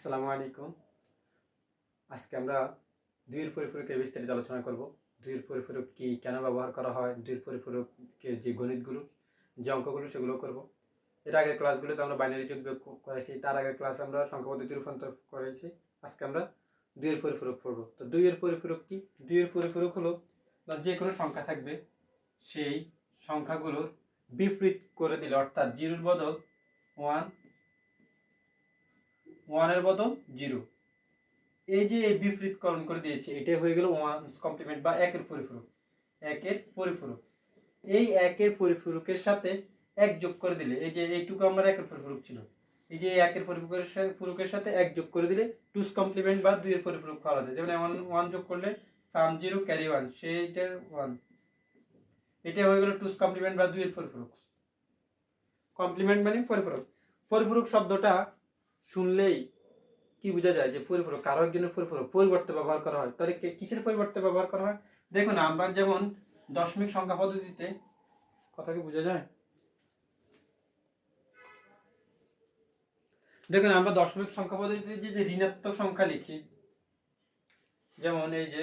আসসালামু আলাইকুম। আজকে আমরা দুইয়ের পরিপূরকের বিস্তারিত আলোচনা করব। দুইয়ের পরিপূরক কি কেন ব্যবহার করা হয়, দুইয়ের পরিপূরকের যে গণিতগুলো, যে অঙ্কগুলো, সেগুলো করব। এর আগের ক্লাসগুলোতে আমরা বাইনারি যোগ বিয়োগ করেছি, তার আগের ক্লাসে আমরা সংখ্যা পদ্ধতি রূপান্তর করেছি। আজকে আমরা দুইয়ের পরিপূরক পড়ব। তো দুইয়ের পরিপূরক কি? দুইয়ের পরিপূরক হলো যে কোনো সংখ্যা থাকবে, সেই সংখ্যাগুলোর বিপরীত করে দিলে, অর্থাৎ জিরোর বদল ওয়ান ওয়ানের বদল জিরো এই যে বিপরীতকরণ করে দিয়েছে, এটাই হয়ে গেল ওয়ান কমপ্লিমেন্ট বা একের পরিপূরক। একের পরিপূরক। এই একের পরিপূরকের সাথে এক যোগ করে দিলে, এই যে এইটুকু আমার একের পরিপূরক ছিল। এই যে একের পরিপূরকের সাথে এক যোগ করে দিলে টুস কমপ্লিমেন্ট বা দুইয়ের পরিপূরক পাওয়া যায়। যেমন ওয়ান ওয়ান যোগ করলে সাম জিরো ক্যারি ওয়ান সেইটা ওয়ান এটা হয়ে গেল টুস কমপ্লিমেন্ট বা দুইয়ের পরিপূরক। কমপ্লিমেন্ট মানে পরিপূরক। পরিপূরক শব্দটা শুনলেই কি বোঝা যায় যে পরিপূরক কারও একজনের পরিপূরক, পরিবর্তে ব্যবহার করা হয়। তাহলে কিসের পরিবর্তে ব্যবহার করা হয়? দেখুন, আমরা যেমন দশমিক সংখ্যা পদ্ধতিতে, কথা কি বোঝা যায়? দেখুন, আমরা দশমিক সংখ্যা পদ্ধতিতে যে যে ঋণাত্মক সংখ্যা লিখি, যেমন এই যে,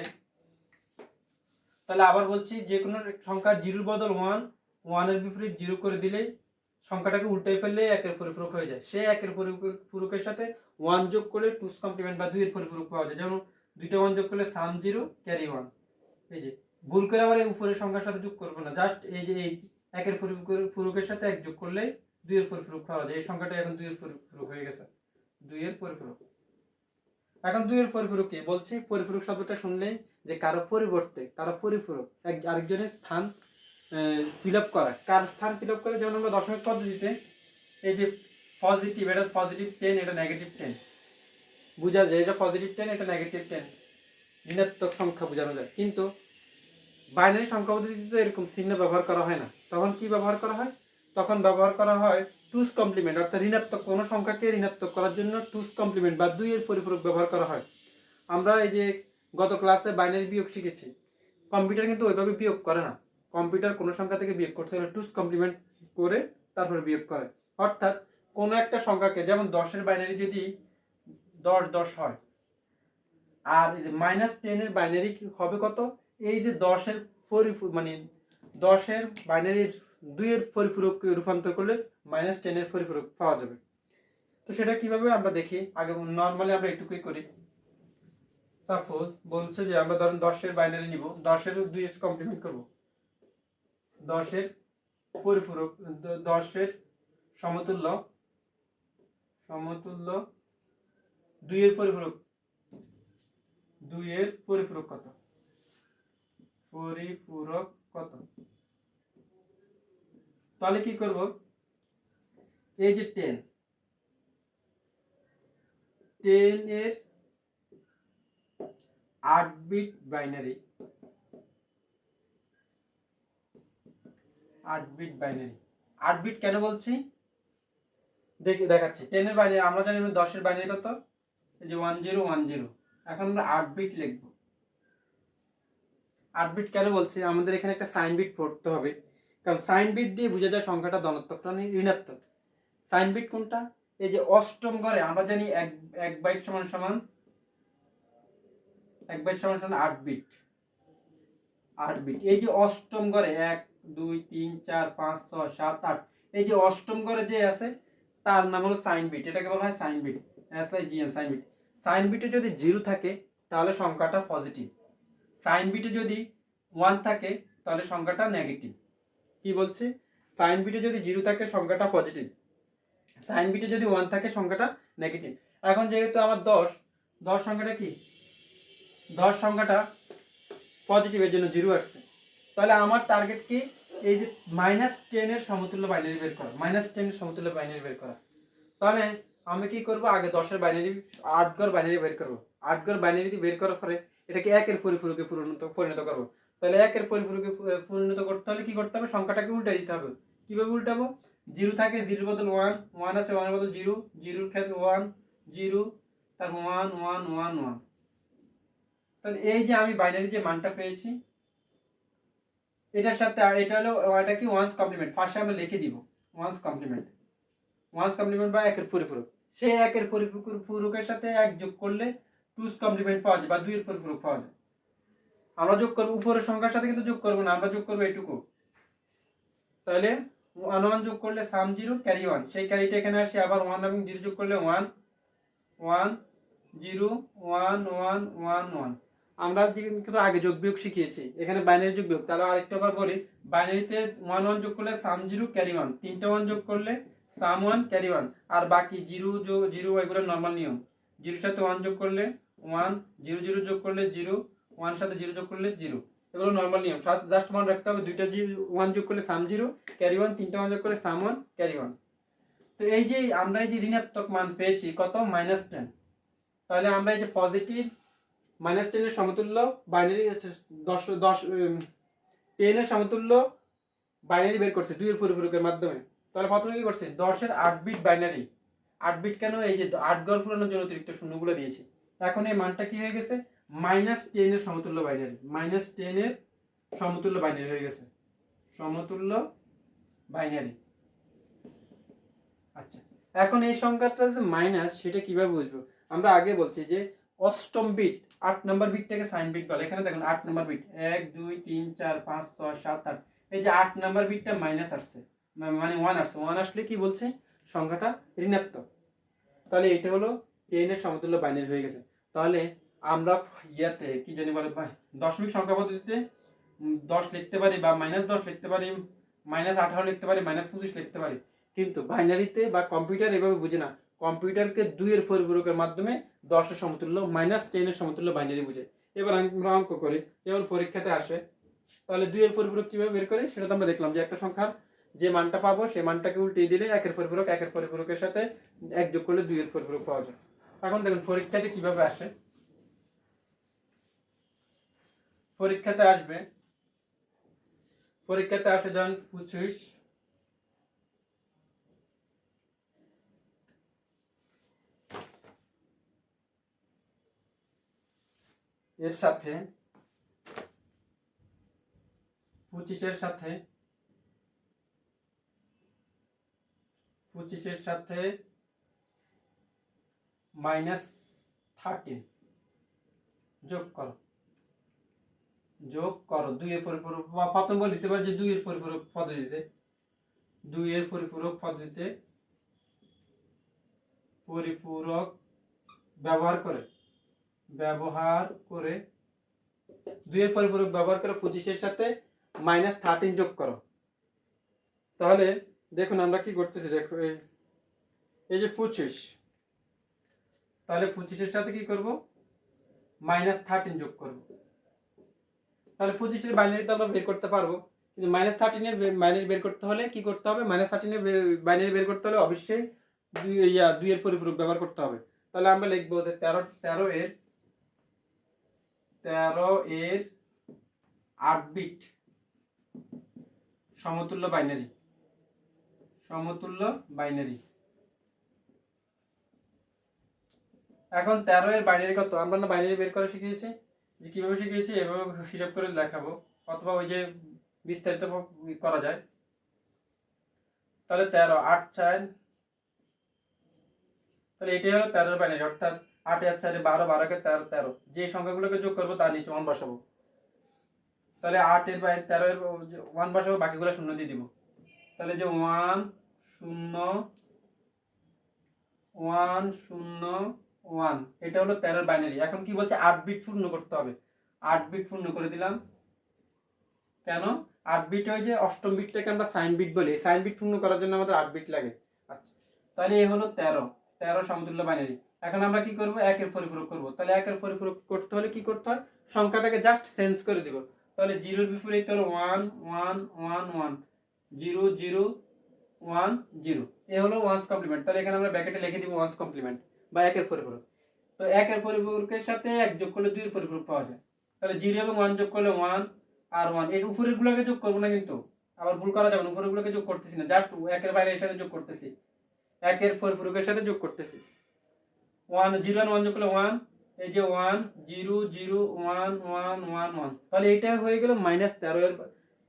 তাহলে আবার বলছি যে কোনো সংখ্যা জিরোর বদল ওয়ান ওয়ানের বিপরীত জিরো করে দিলেই সংখ্যাটাকে উল্টাই ফেললে একের পরিপূরক হয়ে যায়। সে একের পরিপূরকের সাথে ওয়ান যোগ করলে টুস কমপ্লিমেন্ট বা দুইয়ের পরিপূরক পাওয়া যায়। যেমন দুইটা ওয়ান যোগ করলে সাম জিরো ক্যারি ওয়ান এই যে, ভুল করে আবার এই উপরের সংখ্যার সাথে যোগ করব না। জাস্ট এই যে এই একের পরিপূরক- পূরকের সাথে এক যোগ করলেই দুইয়ের পরিপূরক পাওয়া যায়। এই সংখ্যাটা এখন দুইয়ের পরিপূরক হয়ে গেছে। দুইয়ের পরিপূরক। এখন দুইয়ের পরিপূরক কি? বলছি, পরিপূরক শব্দটা শুনলেই যে কারও পরিবর্তে, কারও পরিপূরক, এক আরেকজনের স্থান ফিল আপ করা। কার স্থান ফিল আপ করে? যেমন আমরা দশমিক পদ্ধতিতে এই যে পজিটিভ এটা পজিটিভ টেন এটা নেগেটিভ টেন বোঝা যায়, এটা পজিটিভ টেন এটা নেগেটিভ টেন ঋণাত্মক সংখ্যা বোঝানো যায়। কিন্তু বাইনারি সংখ্যা পদ্ধতিতে এরকম চিহ্ন ব্যবহার করা হয় না। তখন কি ব্যবহার করা হয়? তখন ব্যবহার করা হয় টুস কমপ্লিমেন্ট অর্থাৎ ঋণাত্মক কোনো সংখ্যাকে ঋণাত্মক করার জন্য টুস কমপ্লিমেন্ট বা দুইয়ের পরিপূরক ব্যবহার করা হয়। আমরা এই যে গত ক্লাসে বাইনারি বিয়োগ শিখেছি। কম্পিউটার কিন্তু ওইভাবে বিয়োগ করে না। কম্পিউটার কোনো সংখ্যা থেকে বিয়োগ করতে হলে টুস কমপ্লিমেন্ট করে তারপরে বিয়োগ করে। অর্থাৎ কোনো একটা সংখ্যাকে, যেমন দশের বাইনারি যদি দশ দশ হয়, আর এই যে মাইনাস টেনের বাইনারি হবে কত? এই যে দশের পরিপূ মানে দশের বাইনারির দুইয়ের পরিপূরককে রূপান্তর করলে মাইনাস টেনের পরিপূরক পাওয়া যাবে। তো সেটা কীভাবে আমরা দেখি? আগে নর্মালি আমরা এটুকুই করি। সাপোজ বলছে যে আমরা ধরেন দশের বাইনারি নিব দশের দুই কমপ্লিমেন্ট করব। দশের পরিপূরক, দশের সমতুল্য সমতুল্য দুইয়ের পরিপূরক দুইয়ের পরিপূরক কত? পরিপূরক কত? তাহলে কি করব? এই যে টেন টেন এর আট বিট বাইনারি আট বিট বাইনারি আট বিট কেন বলছি? দেখে দেখাচ্ছি। টেনের বাইনারি আমরা জানি দশের বাইনারি কত? এই যে ওয়ান জিরো ওয়ান জিরো এখন আমরা আট বিট লিখব। আট বিট কেন বলছি? আমাদের এখানে একটা সাইন বিট পড়তে হবে। কারণ সাইন বিট দিয়ে বোঝা যায় সংখ্যাটা ধনাত্মক না ঋণাত্মক। সাইন বিট কোনটা? এই যে অষ্টম ঘরে আমরা জানি এক এক বাইট সমান সমান এক বাইট সমান সমান আট বিট আট বিট এই যে অষ্টম ঘরে এক দুই, তিন, চার, পাঁচ, ছয়, সাত, আট। এই যে অষ্টম ঘরে যে আছে, তার নাম হলো সাইন বিট। এটাকে বলা হয় sign bit. S I G N sign bit. Sign বিটে যদি জিরো থাকে, তাহলে সংখ্যাটা পজিটিভ সাইন বিটে যদি ওয়ান থাকে, তাহলে সংখ্যাটা নেগেটিভ কি বলছি? সাইন বিটে যদি জিরো থাকে, সংখ্যাটা পজিটিভ সাইন বিটে যদি ওয়ান থাকে, সংখ্যাটা নেগেটিভ এখন যেহেতু আমার দশ দশ সংখ্যাটা কি? দশ সংখ্যাটা পজিটিভের জন্য জিরো আসছে। তাহলে আমার টার্গেট কি? এই যে মাইনাস টেনের সমতুল্য বাইনারি বের করা মাইনাস টেনের সমতুল্য বাইনারি বের করা। তাহলে আমি কি করব? আগে দশের বাইনারি আট গড় বাইনারি বের করব। আট গড় বাইনারি বের করার পরে এটাকে একের পরিপূরকে পরিণত পরিণত করব। তাহলে একের পরিপূরকে পরিণত করতে হলে কি করতে হবে? সংখ্যাটাকে উল্টে দিতে হবে। কীভাবে উল্টাবো? জিরো থাকে, জিরোর বদল ওয়ান ওয়ান আছে ওয়ানের বদল জিরো, জিরোর ক্ষেত্রে ওয়ান জিরো, তারপর ওয়ান ওয়ান ওয়ান ওয়ান তাহলে এই যে আমি বাইনারি যে মানটা পেয়েছি এটার সাথে এটা হলো এটা কি ওয়ান্স কমপ্লিমেন্ট ফার্স্টে আমরা লিখে দিব ওয়ান্স কমপ্লিমেন্ট ওয়ান্স কমপ্লিমেন্ট বা একের পরিপূরক। সেই একের পরিপূরকের সাথে এক যোগ করলে টুস কমপ্লিমেন্ট পাওয়া যায়, বা দুইয়ের পরিপূরক পাওয়া যায়। আমরা যোগ করব, উপরের সংখ্যার সাথে কিন্তু যোগ করব না, আমরা যোগ করব এটুকু তাহলে ওয়ান ওয়ান যোগ করলে সাম জিরো ক্যারি ওয়ান সেই ক্যারিটা এখানে আসে, আবার ওয়ান এবং জিরো যোগ করলে one one zero one one one one আমরা কিন্তু আগে যোগ বিয়োগ শিখিয়েছি, এখানে বাইনারি যোগ বিয়োগ। তাহলে আরেকটা বার বলি বাইনারিতে ওয়ান ওয়ান যোগ করলে সাম জিরো ক্যারি ওয়ান তিনটা ওয়ান যোগ করলে সাম ওয়ান ক্যারি ওয়ান আর বাকি জিরো জিরো এগুলো নর্মাল নিয়ম। জিরোর সাথে ওয়ান যোগ করলে ওয়ান জিরো জিরো যোগ করলে জিরো ওয়ান সাথে জিরো যোগ করলে জিরো এগুলো নর্মাল নিয়ম। জাস্ট মনে রাখতে হবে, দুইটা ওয়ান যোগ করলে সাম জিরো ক্যারি ওয়ান তিনটা ওয়ান যোগ করলে সাম ওয়ান ক্যারি ওয়ান তো এই যে আমরা এই যে ঋণাত্মক মান পেয়েছি, কত? মাইনাস টেন তাহলে আমরা এই যে পজিটিভ মাইনাস টেনের সমতুল্য, বাইনারি দশ দশ টেনের সমতুল্য, বাইনারি বের করছে দুইয়ের পরিপূরকের মাধ্যমে। তাহলে প্রথমে কি করছে? দশের আট বিট বাইনারি। আট বিট কেন? এই যে আট গড় ফুরানোর জন্য অতিরিক্ত শূন্যগুলো দিয়েছে। এখন এই মানটা কি হয়ে গেছে? মাইনাস টেনের সমতুল্য বাইনারি। মাইনাস টেনের সমতুল্য বাইনারি হয়ে গেছে। সমতুল্য বাইনারি। আচ্ছা এখন এই সংখ্যাটা যে মাইনাস সেটা কীভাবে বুঝব? আমরা আগে বলছি যে অষ্টম বিট আট নম্বর বিটটাকে সাইন বিট বলে। এখানে দেখুন, আট নম্বর বিট এক, দুই, তিন, চার, পাঁচ, ছয়, সাত, আট। এই যে আট নম্বর বিটটা মাইনাস আসছে মানে ওয়ান আসছে। ওয়ান আসলে কি বলছে? সংখ্যাটা ঋণাত্মক। তাহলে এটা হলো টেনের সমতুল্য বাইনারি হয়ে গেছে। তাহলে আমরা ইয়াতে কি জানি বলে? দশমিক সংখ্যা পদ্ধতিতে দশ লিখতে পারি বা মাইনাস দশ লিখতে পারি মাইনাস আঠারো লিখতে পারি মাইনাস পঁচিশ লিখতে পারি। কিন্তু বাইনারিতে বা কম্পিউটার এভাবে বুঝে না। কম্পিউটারকে দুইয়ের পরিপূরকের মাধ্যমে দশের সমতুল্য মাইনাস টেনের সমতুল্য বাইনারি বুঝে এবার আমরা অঙ্ক করি। যেমন পরীক্ষাতে আসে, তাহলে দুইয়ের পরিপূরক কীভাবে বের করি? সেটা তো আমরা দেখলাম যে একটা সংখ্যার যে মানটা পাবো, সেই মানটাকে উল্টিয়ে দিলে একের পরিপূরক একের পরিপূরকের সাথে এক যোগ করলে দুইয়ের পরিপূরক পাওয়া যায়। এখন দেখুন, পরীক্ষাতে কীভাবে আসে? পরীক্ষাতে আসবে। পরীক্ষাতে আসে যখন পঁচিশ এর সাথে পঁচিশের সাথে পঁচিশের সাথে মাইনাস থার্টিন যোগ করো। যোগ করো। দুইয়ের পরিপূরক বা প্রথম বলে দিতে পারি যে দুইয়ের পরিপূরক পদ্ধতিতে। দুইয়ের পরিপূরক পদ্ধতিতে পরিপূরক ব্যবহার করে ব্যবহার করে দুইয়ের পরিপূরক ব্যবহার করে পঁচিশের সাথে মাইনাস থার্টিন যোগ করো। তাহলে দেখুন আমরা কি করতেছি, দেখো, এই- যে পঁচিশ, তাহলে পঁচিশের সাথে কি করব? মাইনাস থার্টিন যোগ করব। তাহলে পঁচিশের বাইনারি তো আমরা বের করতে পারব। কিন্তু মাইনাস থার্টিনের বাইনারি বের করতে হলে কি করতে হবে? মাইনাস থার্টিনের বাইনারি বের করতে হলে অবশ্যই দুই, ইয়া, দুইয়ের পরিপূরক ব্যবহার করতে হবে। তাহলে আমরা লিখব যে তেরো তেরো এর তেরো এর আট বিট সমতুল্য বাইনারি সমতুল্য বাইনারি এখন তেরো এর বাইনারি কত? আমরা না বাইনারি বের করে শিখিয়েছি, যে কীভাবে শিখিয়েছি, এভাবে হিসাব করে দেখাবো, অথবা ওই যে বিস্তারিত করা যায়। তাহলে তেরো, আট চার, তাহলে এটাই হলো তেরোর বাইনারি অর্থাৎ আট আর চারে বারো বারোকে তেরো তেরো। যে সংখ্যাগুলোকে যোগ করব, তার নিচে ওয়ান বসাবো। তাহলে আটের বাইরে তেরো এর ওয়ান বসাবো, বাকিগুলো শূন্য দিয়ে দিব। তাহলে যে ওয়ান শূন্য ওয়ান শূন্য ওয়ান এটা হলো তেরোর বাইনারি এখন কি বলছে? আট বিট পূর্ণ করতে হবে। আট বিট পূর্ণ করে দিলাম। কেন? আট বিট হয় যে অষ্টম বিটটাকে আমরা সাইন বিট বলি। সাইন বিট পূর্ণ করার জন্য আমাদের আট বিট লাগে। আচ্ছা। তাহলে এই হলো তেরো। তেরো সমতুল্য বাইনারি এখন আমরা কি করব? একের পরিপূরক করব। তাহলে একের পরিপূরক করতে হলে কি করতে হয়? সংখ্যাটাকে জাস্ট চেঞ্জ করে দিব। তাহলে জিরোর বিপরীত হলো one one one one zero zero one zero. এ হলো ওয়ান্স কমপ্লিমেন্ট তাহলে এখানে আমরা ব্যাকেটে লিখে দিব ওয়ান্স কমপ্লিমেন্ট বা একের পরিপূরক। তো একের পরিপূরকের সাথে এক যোগ করলে দুইয়ের পরিপূরক পাওয়া যায়। তাহলে জিরো এবং ওয়ান যোগ করলে ওয়ান আর ওয়ানের উপরের গুলোকে যোগ করব না কিন্তু। আবার ভুল করা যাবে না। উপরের গুলোকে যোগ করতেছি না। জাস্ট একের বাইরে এর সাথে যোগ করতেছি। একের পরিপূরকের সাথে যোগ করতেছি। ওয়ান জিরো ওয়ান যোগ করলে ওয়ান, এই যে one, zero zero, one one one one. তাহলে এটা হয়ে গেল মাইনাস তেরো এর,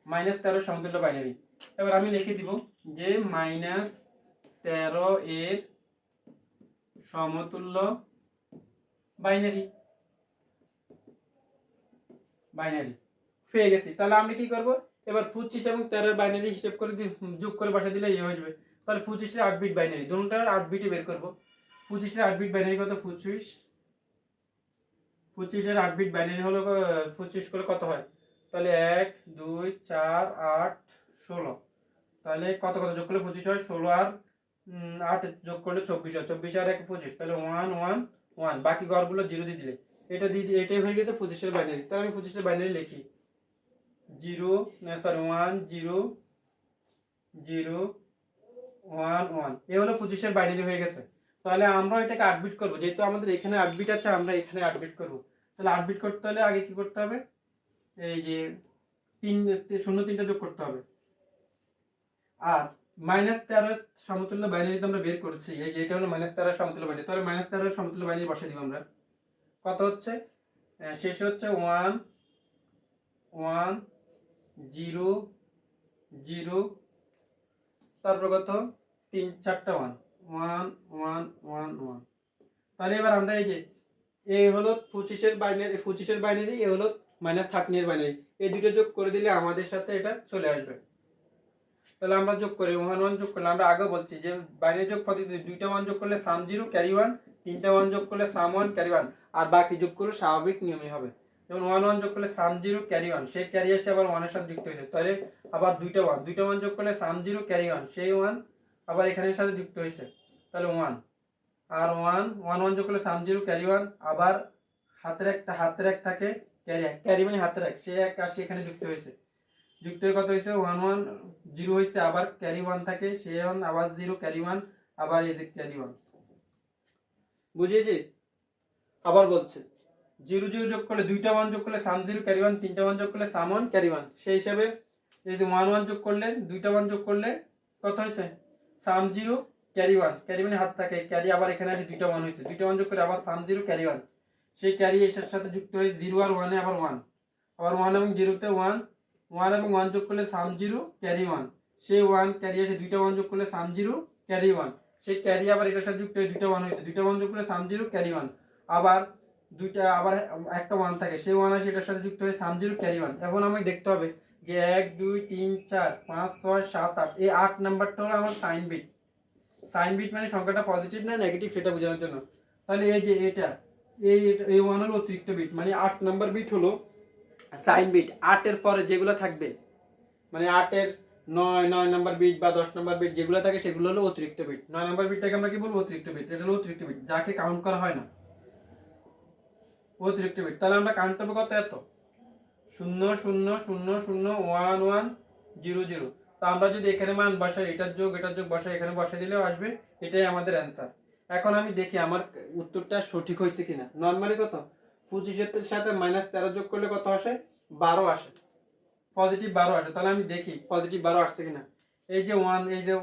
মাইনাস তেরো সমতুল্য বাইনারি এবার আমি লিখে দিব যে মাইনাস তেরো এর সমতুল্য বাইনারি বাইনারি পেয়ে গেছি। তাহলে আমি কি করব? এবার পঁচিশ এবং তেরোর বাইনারি হিসেব করে যোগ করে বসা দিলে ইয়ে হয়ে যাবে। তাহলে পঁচিশের আট বিট বাইনারি দুটার আট বিটে বের করব। পঁচিশের আট বিট বাইনারি কত? পঁচিশ। পঁচিশের আট বিট বাইনারি হলো পঁচিশ করে কত হয়? তাহলে এক, দুই, চার, আট, ষোলো। তাহলে কত কত যোগ করলে পঁচিশ হয়? ষোলো আর আট যোগ করলে চব্বিশ হয়। চব্বিশ আর এক, পঁচিশ। তাহলে ওয়ান ওয়ান ওয়ান বাকি ঘরগুলো জিরো দিয়ে দিলে। এটা দিয়ে এটাই হয়ে গেছে পঁচিশের বাইনারি তাহলে আমি পঁচিশের বাইনারি লিখি। Zero sorry one zero zero one one এ হলো পঁচিশের বাইনারি হয়ে গেছে। তাহলে আমরা এটাকে আট বিট করব। যেহেতু আমাদের এখানে আট বিট আছে, আমরা এখানে আট বিট করব। তাহলে আট বিট করতে হলে আগে কি করতে হবে? এই যে তিন, শূন্য তিনটা যোগ করতে হবে। আর মাইনাস তেরো সমতুল্য বাইনারি তো আমরা বের করছি, এই যে এটা হলো মাইনাস তেরো সমতুল্য বাইনারি তাহলে মাইনাস তেরো সমতুল্য বাইনারি বসে দিব আমরা। কত হচ্ছে? শেষে হচ্ছে ওয়ান ওয়ান জিরো জিরো তারপর কত? তিন, চারটা one one one one one. তাহলে এবার আমরা এই যে, এ হলো পঁচিশের বাইনারি পঁচিশের বাইনারি, এ হলো মাইনাস থার্টিনের বাইনারি। এই দুটো যোগ করে দিলে আমাদের সাথে এটা চলে আসবে। তাহলে আমরা যোগ করি ওয়ান ওয়ান যোগ করলে, আমরা আগে বলছি যে বাইনারি যোগ পদ্ধতি দুইটা ওয়ান যোগ করলে সাম জিরো ক্যারি ওয়ান তিনটা ওয়ান যোগ করলে সাম ওয়ান ক্যারি ওয়ান আর বাকি যোগ করলে স্বাভাবিক নিয়মে হবে। যেমন ওয়ান ওয়ান যোগ করলে সাম জিরো ক্যারি ওয়ান সেই ক্যারি এসে আবার ওয়ানের সাথে যুক্ত হয়েছে। তাহলে আবার দুইটা ওয়ান দুইটা ওয়ান যোগ করলে সাম জিরো ক্যারি ওয়ান সেই ওয়ান আবার এখানের সাথে যুক্ত হয়েছে। তাহলে ওয়ান আর ওয়ান ওয়ান ওয়ান যোগ করলে সাম জিরো ক্যারি ওয়ান আবার হাতের একটা, হাতের এক থাকে ক্যারি এক। ক্যারি মানে হাতের এক। সে এক আসি এখানে যুক্ত হয়েছে। যুক্ত হয়ে কত হয়েছে? ওয়ান ওয়ান জিরো হয়েছে। আবার ক্যারি ওয়ান থাকে, সে ওয়ান আবার জিরো ক্যারি ওয়ান আবার এই যে ক্যারি ওয়ান বুঝিয়েছি? আবার বলছে। জিরো জিরো যোগ করলে দুইটা ওয়ান যোগ করলে সাম জিরো ক্যারি ওয়ান তিনটা ওয়ান যোগ করলে সাম ওয়ান ক্যারি ওয়ান সেই হিসাবে এই যে ওয়ান ওয়ান যোগ করলে, দুইটা ওয়ান যোগ করলে কত হয়েছে? Sum zero, carry one. Carry মানে হাত থাকে, ক্যারি আবার এখানে আসে দুইটা ওয়ান হয়েছে। দুইটা ওয়ান যোগ করে আবার সাম জিরো, ক্যারি ওয়ান। সেই ক্যারি এটার সাথে যুক্ত হয়ে জিরো আর ওয়ানে আবার ওয়ান আবার ওয়ান এবং জিরোতে ওয়ান ওয়ান এবং ওয়ান যোগ করলে সাম জিরো, ক্যারি ওয়ান। সেই ওয়ান ক্যারি আসে দুইটা ওয়ান যোগ করলে সাম জিরো, ক্যারি ওয়ান। সেই ক্যারি আবার এটার সাথে যুক্ত হয়ে দুইটা ওয়ান হয়েছে। দুইটা ওয়ান যোগ করলে সাম জিরো, ক্যারি ওয়ান। আবার দুইটা, আবার একটা ওয়ান থাকে। সেই ওয়ান আসে এটার সাথে যুক্ত হয়ে সাম জিরো, ক্যারি ওয়ান। এখন আমাকে দেখতে হবে যে এক, দুই, তিন, চার, পাঁচ, ছয়, সাত, আট, এই আট নাম্বারটা হলো আমার সাইন বিট সাইন বিট মানে সংখ্যাটা পজিটিভ না নেগেটিভ সেটা বোঝানোর জন্য। তাহলে এই যে এটা, এই এই ওয়ান হলো অতিরিক্ত বিট মানে আট নাম্বার বিট হলো সাইন বিট আটের পরে যেগুলো থাকবে মানে আটের নয় নয় নাম্বার বিট বা দশ নাম্বার বিট যেগুলো থাকে সেগুলো হলো অতিরিক্ত বিট নয় নাম্বার বিটটাকে আমরা কি বলব? অতিরিক্ত বিট এটা হলো অতিরিক্ত বিট যাকে কাউন্ট করা হয় না। অতিরিক্ত বিট তাহলে আমরা কাউন্ট করব কত এত? শূন্য শূন্য শূন্য শূন্য ওয়ান ওয়ান জিরো জিরো। তা আমরা যদি এখানে মান বসাই, এটার যোগ এটার যোগ বসাই, এখানে বসাই দিলেও আসবে, এটাই আমাদের অ্যান্সার এখন আমি দেখি আমার উত্তরটা সঠিক হয়েছে কিনা। নর্মালি কত? পঁচিশের সাথে মাইনাস তেরো যোগ করলে কত আসে? বারো আসে। পজিটিভ বারো আসে। তাহলে আমি দেখি পজিটিভ বারো আসছে কিনা। এই যে ওয়ান এই যে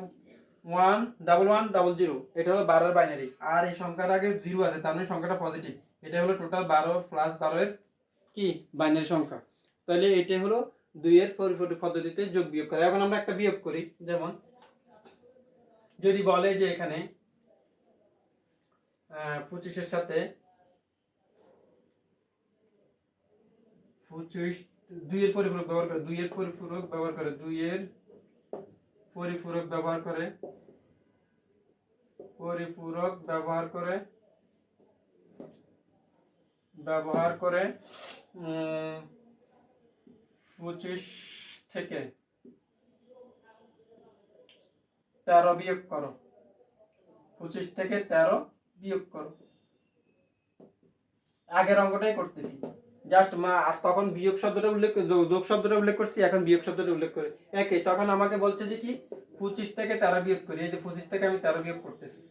one double one double zero এটা হলো বারোর বাইনারি আর এই সংখ্যাটা আগে জিরো আছে, তার মানে সংখ্যাটা পজিটিভ এটা হলো টোটাল বারো প্লাস বারো এর কি? বাইনারি সংখ্যা। তাহলে এটা হলো দুইয়ের পরিপূরক পদ্ধতিতে যোগ বিয়োগ করা। এখন আমরা একটা বিয়োগ করি, যেমন যদি বলে যে এখানে পঁচিশের সাথে পঁচিশ, দুইয়ের পরিপূরক ব্যবহার করে, দুইয়ের পরিপূরক ব্যবহার করে, দুইয়ের পরিপূরক ব্যবহার করে, পরিপূরক ব্যবহার করে ব্যবহার করে পঁচিশ থেকে তেরো বিয়োগ করো। পঁচিশ থেকে তেরো বিয়োগ করো। আগের অঙ্কটাই করতেছি। জাস্ট মা, আর তখন বিয়োগ শব্দটা উল্লেখ যোগ- শব্দটা উল্লেখ করছি, এখন বিয়োগ শব্দটা উল্লেখ করে। একই, তখন আমাকে বলছে যে কি? পঁচিশ থেকে তেরো বিয়োগ করি। এই যে পঁচিশ থেকে আমি তেরো বিয়োগ করতেছি।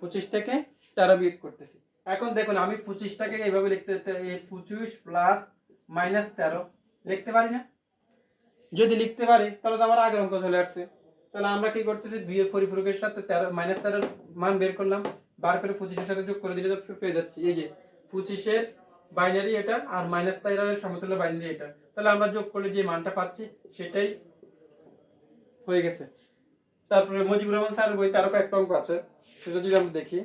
পঁচিশ থেকে তেরো বিয়োগ করতেছি। এখন দেখুন, আমি পঁচিশটাকে এইভাবে লিখতে পঁচিশ প্লাস মাইনাস তেরো লিখতে পারি না? যদি লিখতে পারি, তাহলে তো আমার আগের অঙ্ক চলে আসছে। তাহলে আমরা কি করতেছি? দুইয়ের পরিপূরকের সাথে তেরো মাইনাস তেরোর মান বের করলাম। বার করে পঁচিশের সাথে যোগ করে দিলে তো পেয়ে যাচ্ছি। এই যে, পঁচিশের বাইনারি এটা আর মাইনাস তেরোর সমতুল্য বাইনারি এটা। তাহলে আমরা যোগ করলে যে মানটা পাচ্ছি, সেটাই হয়ে গেছে। তারপরে মজিবুর রহমান স্যার বই আরও কয়েকটা অঙ্ক আছে। সেটা যদি আমরা দেখি।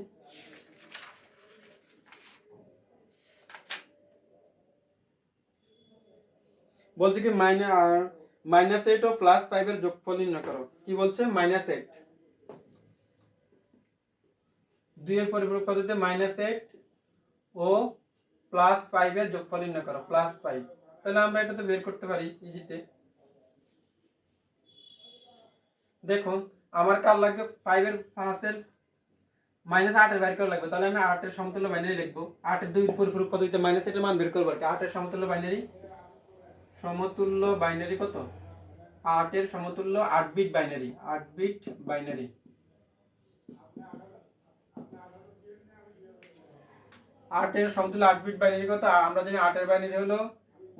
বলছে কি মাইনাস এইট ও প্লাস ফাইভের যোগফল নির্ণয় করো। কি বলছে? মাইনাস এইট দুইয়ের পরিপূরক পদ্ধতিতে মাইনাস এইট ও প্লাস ফাইভের যোগফল নির্ণয় করো প্লাস ফাইভ তাহলে আমরা এটা তো বের করতে পারি ইজিতে দেখুন, আমার কার লাগবে? ফাইভের পাঁচের মাইনাস আটের বের করা লাগবে। তাহলে আমি আটের সমতুল্য বাইনারি লিখব। আটের দুই পরিপূরক পদ্ধতিতে মাইনাস এটার মান বের করব আর কি। আটের সমতুল্য বাইনারি সমতুল্য বাইনারি কত? আটের সমতুল্য আট বিট বাইনারি। আট বিট বাইনারি। আটের সমতুল্য আট বিট বাইনারি কত? আমরা জানি আটের বাইনারি হলো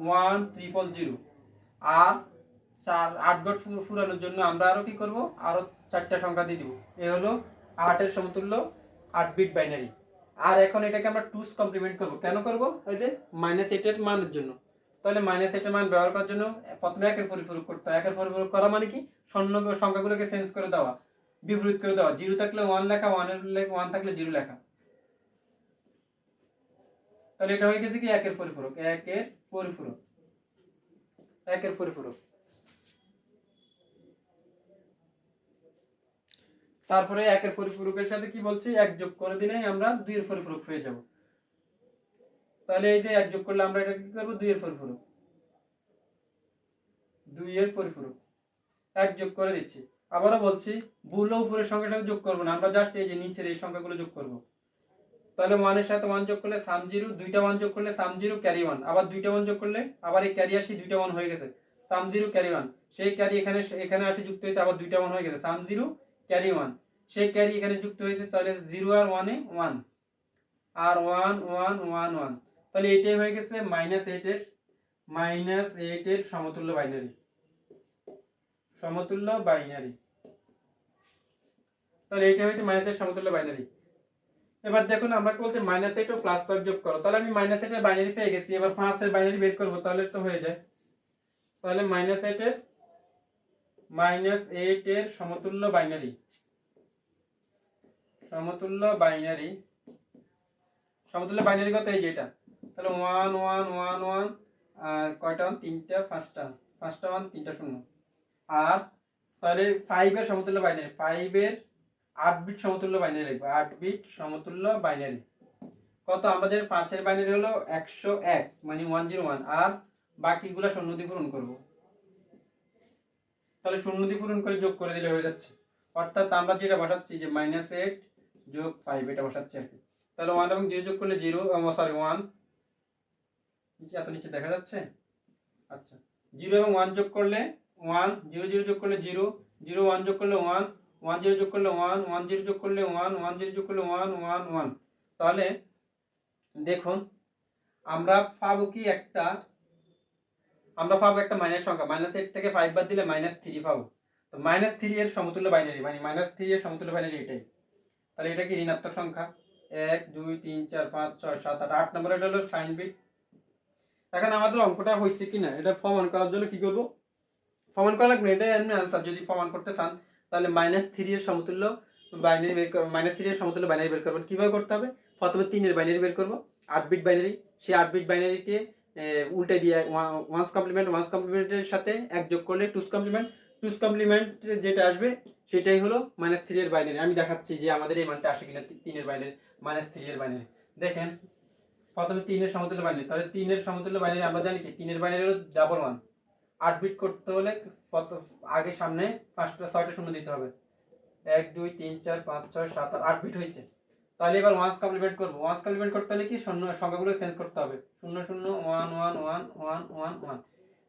ওয়ান ট্রিপল জিরো আর চার আট গট ফুরানোর জন্য আমরা আরও কি করব? আরও চারটা সংখ্যা দিয়ে দিব। এ হলো আটের সমতুল্য আট বিট বাইনারি। আর এখন এটাকে আমরা টুস কমপ্লিমেন্ট করব। কেন করব? ওই যে মাইনাস এইটের মানের জন্য। তাহলে মাইনাস এইটের মান ব্যবহার করার জন্য প্রথমে একের পরিপূরক করতে হয়। একের পরিপূরক করা মানে কি? স্বর্ণ সংখ্যাগুলোকে চেঞ্জ করে দেওয়া, বিপরীত করে দেওয়া। জিরো থাকলে ওয়ান লেখা ওয়ানের ওয়ান থাকলে জিরো লেখা। তাহলে এটা হয়ে গেছে কি? একের পরিপূরক একের পরিপূরক একের পরিপূরক। তারপরে একের পরিপূরকের সাথে কি বলছি? এক যোগ করে দিলেই আমরা দুইয়ের পরিপূরক পেয়ে যাব। তাহলে এই যে এক যোগ করলে আমরা এটা কি করব? দুইয়ের পরিপূরক। দুইয়ের পরিপূরক। এক যোগ করে দিচ্ছি। আবারও বলছি ও উপরের সাথে যোগ করব না। আমরা জাস্ট এই যে নিচের এই সংখ্যাগুলো যোগ করব। তাহলে ওয়ানের সাথে ওয়ান যোগ করলে সাম জিরো দুইটা ওয়ান যোগ করলে সাম জিরো ক্যারি ওয়ান আবার দুইটা ওয়ান যোগ করলে, আবার এই ক্যারি আসি, দুইটা ওয়ান হয়ে গেছে। সাম জিরো ক্যারি ওয়ান সেই ক্যারি এখানে এখানে আসে যুক্ত হয়েছে, আবার দুইটা ওয়ান হয়ে গেছে। সাম জিরো ক্যারি ওয়ান সেই ক্যারি এখানে যুক্ত হয়েছে, তাহলে জিরো আর ওয়ানে ওয়ান আর ওয়ান ওয়ান ওয়ান ওয়ান তাহলে এটাই হয়ে গেছে মাইনাস এইটের মাইনাস এইটের সমতুল্য বাইনারি সমতুল্য বাইনারি তাহলে এইটা হচ্ছে মাইনাসের সমতুল্য বাইনারি এবার দেখুন, আমরা বলছি মাইনাস এইট ও প্লাস ফাইভ যোগ করো। তাহলে আমি মাইনাস এইটের বাইনারি পেয়ে গেছি, এবার পাঁচের বাইনারি বের করব, তাহলে তো হয়ে যায়। তাহলে মাইনাস এইটের মাইনাস এইট এর সমতুল্য বাইনারি সমতুল্য বাইনারি সমতুল্য বাইনারি কত? এই যে এটা। তাহলে ওয়ান ওয়ান ওয়ান ওয়ান কয়টা ওয়ান তিনটা, পাঁচটা। পাঁচটা ওয়ান তিনটা শূন্য। আর তাহলে ফাইভের সমতুল্য বাইনারি ফাইভের আট বিট সমতুল্য বাইনারি লিখব। আট বিট সমতুল্য বাইনারি কত? আমাদের পাঁচের বাইনারি হলো একশো এক মানে ওয়ান জিরো ওয়ান আর বাকিগুলো শূন্য দিয়ে পূরণ করব। তাহলে শূন্য দিয়ে পূরণ করে যোগ করে দিলে হয়ে যাচ্ছে। অর্থাৎ আমরা যেটা বসাচ্ছি যে মাইনাস এইট যোগ ফাইভ এটা বসাচ্ছি আর কি। তাহলে ওয়ান এবং জিরো যোগ করলে জিরো সরি ওয়ান নিচে এত নিচে দেখা যাচ্ছে? আচ্ছা। জিরো এবং ওয়ান যোগ করলে ওয়ান জিরো জিরো যোগ করলে জিরো জিরো ওয়ান যোগ করলে ওয়ান ওয়ান জিরো যোগ করলে ওয়ান ওয়ান জিরো যোগ করলে ওয়ান ওয়ান জিরো যোগ করলে ওয়ান ওয়ান ওয়ান তাহলে দেখুন, আমরা পাবো কি একটা, আমরা পাবো একটা মাইনাস সংখ্যা। মাইনাস এইট থেকে ফাইভ বাদ দিলে মাইনাস থ্রি পাবো। তো মাইনাস থ্রি এর সমতুল্য বাইনারি মানে মাইনাস থ্রি এর সমতুল্য বাইনারি এটাই। তাহলে এটা কি ঋণাত্মক সংখ্যা? এক, দুই, তিন, চার, পাঁচ, ছয়, সাত, আট আট নম্বর এটা হলো সাইন বিট এখন আমাদের অঙ্কটা হয়েছে কি না, এটা প্রমাণ করার জন্য কি করব? প্রমাণ করা লাগবে এটাই এমনি আনসার যদি প্রমাণ করতে চান, তাহলে মাইনাস থ্রি এর সমতুল্য বাইনারি বের মাইনাস থ্রি এর সমতুল্য বাইনারি বের করবেন। কীভাবে করতে হবে? প্রথমে তিনের বাইনারি বের করব, আট বিট বাইনারি সেই আট বিট বাইনারিকে উল্টে দিয়ে ওয়ান্স কমপ্লিমেন্ট ওয়ান্স কমপ্লিমেন্টের সাথে এক যোগ করলে টুস কমপ্লিমেন্ট টুস কমপ্লিমেন্ট যেটা আসবে, সেটাই হলো মাইনাস থ্রি এর বাইনারি আমি দেখাচ্ছি যে আমাদের এই মানটা আসে কিনা তিনের বাইনারি মাইনাস থ্রি এর বাইনারি দেখেন প্রথমে তিনের সমতুল্য বাইনারি তাহলে তিনের সমতুল্য বাইনারি আমরা জানি কি? তিনের বাইনারি হলো ডাবল ওয়ান আট বিট করতে হলে কত আগে সামনে পাঁচটা, ছয়টা শূন্য দিতে হবে। এক, দুই, তিন, চার, পাঁচ, ছয়, সাত, আট আট বিট হয়েছে। তাহলে এবার ওয়ান্স কমপ্লিমেন্ট করব। ওয়ান্স কমপ্লিমেন্ট করতে হলে কি? শূন্য সংখ্যাগুলো চেঞ্জ করতে হবে। শূন্য শূন্য one one one one one one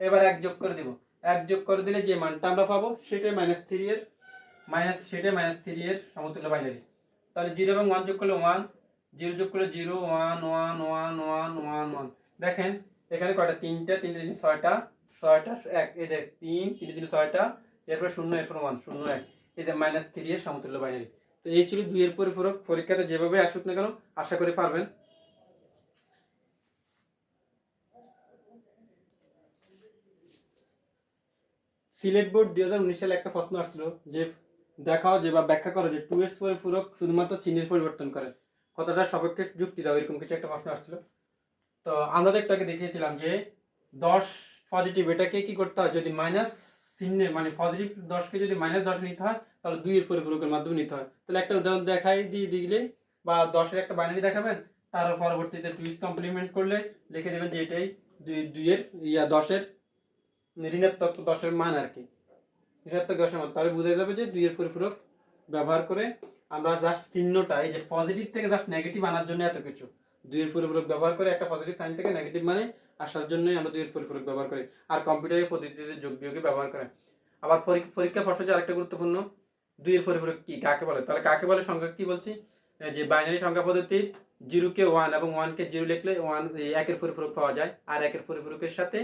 এবার এক যোগ করে দেবো। এক যোগ করে দিলে যে মানটা আমরা পাবো, সেটাই মাইনাস থ্রি এর মাইনাস সেটাই মাইনাস থ্রি এর সমতুল্য বাইনারি তাহলে জিরো এবং ওয়ান যোগ করলে ওয়ান জিরো যোগ করলে zero, one one one one one one. দেখেন, এখানে কয়টা? তিনটা, তিনটে তিন ছয়টা ছয়টা এক। এই দেখ, তিন, তিনটে তিন ছয়টা, এরপরে শূন্য, এরপর ওয়ান, শূন্য, এক। এই যে মাইনাস থ্রি এর সমতুল্য বাইনারি তো এই ছিল দুইয়ের পরিপূরক। পরীক্ষাতে যেভাবে আসুক না কেন, আশা করি পারবেন। সিলেট বোর্ড দুই হাজার উনিশ সালে একটা প্রশ্ন আসছিল যে, দেখাও যে বা ব্যাখ্যা করো যে টু এর পরিপূরক শুধুমাত্র চিহ্নের পরিবর্তন করে। কতটা সপক্ষে যুক্তি দাও, এরকম কিছু একটা প্রশ্ন আসছিল। তো আমরা তো একটু আগে দেখিয়েছিলাম যে দশ পজিটিভ এটাকে কি করতে হয়? যদি মাইনাস চিহ্নে মানে পজিটিভ দশকে যদি মাইনাস দশ নিতে হয়, তাহলে দুইয়ের পরিপূরকের মাধ্যমে নিতে হয়। তাহলে একটা উদাহরণ দেখাই দিয়ে দিলে বা দশের একটা বাইনারি দেখাবেন, তার পরবর্তীতে দুই কমপ্লিমেন্ট করলে লিখে দেবেন যে এটাই দুই, দুইয়ের, ইয়া দশের, ঋণাত্মক দশের মান আর কি। ঋণাত্মক দশের মান, তাহলে বোঝা যাবে যে দুইয়ের পরিপূরক ব্যবহার করে আমরা জাস্ট চিহ্নটা, এই যে পজিটিভ থেকে জাস্ট নেগেটিভ আনার জন্য এত কিছু। দুইয়ের পরিপূরক ব্যবহার করে একটা পজিটিভ সাইন থেকে নেগেটিভ মানে আসার জন্যই আমরা দুইয়ের পরিপূরক ব্যবহার করি। আর কম্পিউটারের পদ্ধতিতে যোগ বিয়োগে ব্যবহার করে। আবার পরীক্ষা যে আরেকটা গুরুত্বপূর্ণ, দুইয়ের পরিপূরক কি, কাকে বলে? তাহলে কাকে বলে, সংখ্যা কি বলছি? যে বাইনারি সংখ্যা পদ্ধতির জিরোকে ওয়ান এবং ওয়ানকে জিরো লিখলে ওয়ান একের পরিপূরক পাওয়া যায়। আর একের পরিপূরকের সাথে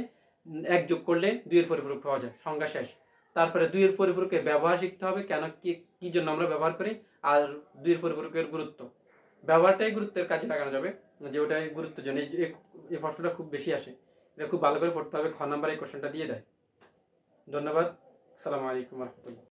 এক যোগ করলে দুইয়ের পরিপূরক পাওয়া যায়। সংখ্যা শেষ। তারপরে দুইয়ের পরিপূরকের ব্যবহার শিখতে হবে, কেন কি কি জন্য আমরা ব্যবহার করি? আর দুইয়ের পরিপূরকের গুরুত্ব। ব্যবহারটাই গুরুত্বের কাজে লাগানো যাবে, যে ওটাই গুরুত্ব জন্য। এই প্রশ্নটা খুব বেশি আসে, এটা খুব ভালো করে পড়তে হবে, খ নাম্বার এই কোশ্চেনটা দিয়ে দেয়। ধন্যবাদ, সালামু আলাইকুম রহমতুল্লাহ।